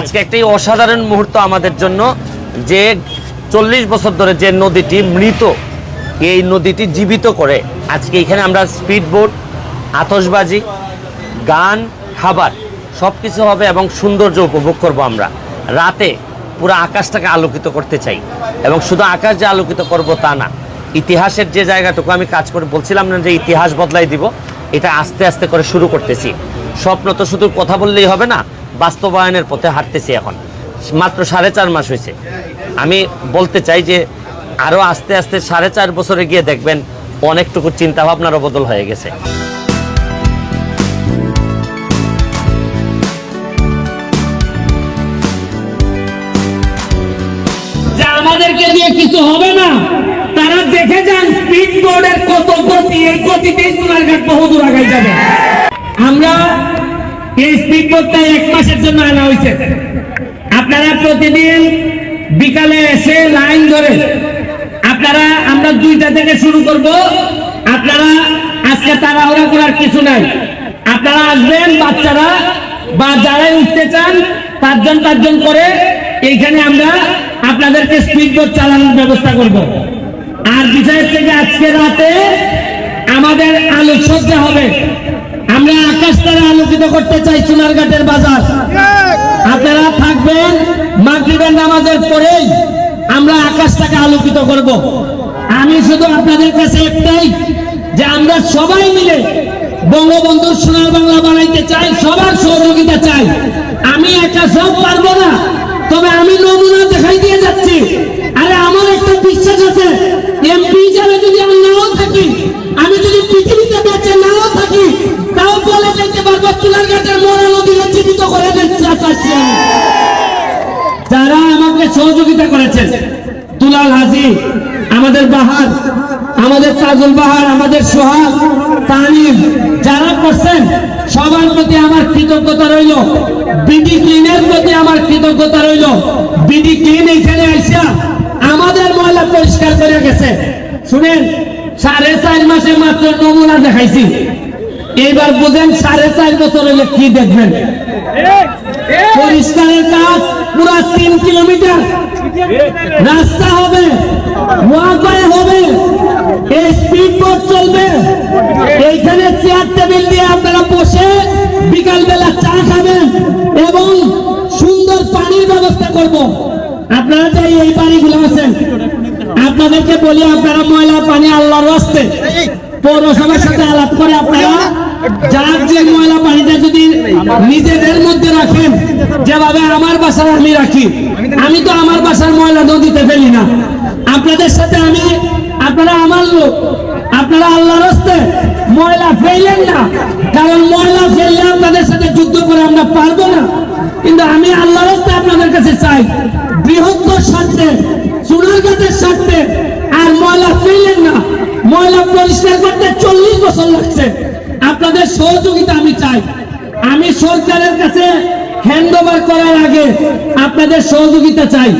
আজকে একটি অসাধারণ মুহূর্ত আমাদের জন্য যে চল্লিশ বছর ধরে যে নদীটি মৃত, এই নদীটি জীবিত করে। আজকে এখানে আমরা স্পিড বোট আতসবাজি গান, খাবার সব কিছু হবে এবং সৌন্দর্য উপভোগ করব আমরা। রাতে পুরো আকাশটাকে আলোকিত করতে চাই এবং শুধু আকাশ যে আলোকিত করব তা না, ইতিহাসের যে জায়গাটুকু আমি কাজ করে বলছিলাম না যে ইতিহাস বদলাই দিব, এটা আস্তে আস্তে করে শুরু করতেছি। স্বপ্ন তো শুধু কথা বললেই হবে না বাস্তবায়নের পথে হাঁটতেছি এখন। মাত্র সাড়ে চার মাস হয়েছে। আমি বলতে চাই যে আরও আস্তে আস্তে সাড়ে চার বছরে গিয়ে দেখবেন অনেকটুকু চিন্তাভাবনারও বদল হয়ে গেছে। কিছু হবে না, তারা আমরা এই স্পিড বোর্ডটা এক মাসের জন্য আনা হয়েছে। আপনারা প্রতিদিন বিকালে এসে লাইন ধরে আপনারা, আমরা দুইটা থেকে শুরু করব। আপনারা, আজকে তাড়াহুড়া করার কিছু নাই। আপনারা আসবেন, বাচ্চারা বা যারাই উঠতে চান, পাঁচজন পাঁচজন করে এইখানে আমরা আপনাদেরকে স্পিড চালানোর ব্যবস্থা করব। আর বিষয় থেকে আজকে রাতে আমাদের আলোকসজ্জা হবে। আমরা আকাশ তারা আলোকিত করতে চাই সোনারঘাটের বাজার। আপনারা থাকবেন মাগরিবের নামাজের পরেই আমরা আকাশটাকে আলোকিত করব। আমি শুধু আপনাদের কাছে একটাই যে আমরা সবাই মিলে বঙ্গবন্ধুর সোনার বাংলা বানাইতে চাই, সবার সহযোগিতা চাই। আমি একা সব পারব না। তবে সহযোগিতা করেছেন। দুলাল হাজি আমাদের বাহার আমাদের তাজুল বাহার আমাদের সোহাগ তানিম যারা করছেন সবার প্রতি আমার কৃতজ্ঞতা রইল। বিডি ক্লিনের প্রতি আমার কৃতজ্ঞতা রইল। বিডি ক্লিন এখানে আইসা আমাদের ময়লা পরিষ্কার করে গেছে। শুনেন সাড়ে চার মাসে মাত্র নমুনা দেখাইছি। এইবার বুঝেন সাড়ে চার বছর হলে কি দেখবেন? পরিষ্কারের কাজ পুরো তিন কিলোমিটার রাস্তা হবে হবে চলবে। এইখানে চেয়ার টেবিল দিয়ে আপনারা বসে বিকাল বেলা চা খাবেন এবং সুন্দর পানির ব্যবস্থা করব। আপনারা যে এই বাড়িগুলো আছেন, আপনাদেরকে বলি আপনারা ময়লা পানি আল্লাহর রাস্তে। পৌরসভার সাথে আলাপ করে আপনারা যার ময়লা পানিটা যদি নিজেদের মধ্যে রাখেন, যেভাবে আমার বাসায় আমি রাখি, আমি তো আমার বাসার ময়লা নদীতে ফেলি না। আপনাদের সাথে আমি, আপনারা আমার লোক, আপনারা আল্লাহ রাস্তে ময়লা ফেললেন না, কারণ ময়লা ফেললে আপনাদের সাথে যুদ্ধ করে আমরা পারব না। কিন্তু আমি আল্লাহ রাস্তে আপনাদের কাছে চাই বৃহত্তর স্বার্থে সোনারঘাটের স্বার্থে আর ময়লা ফেললেন না। ময়লা পরিষ্কার করতে চল্লিশ বছর লাগছে। আপনাদের সহযোগিতা আমি চাই। আমি সরকারের কাছে হ্যান্ড ওভার করার আগে আপনাদের সহযোগিতা চাই।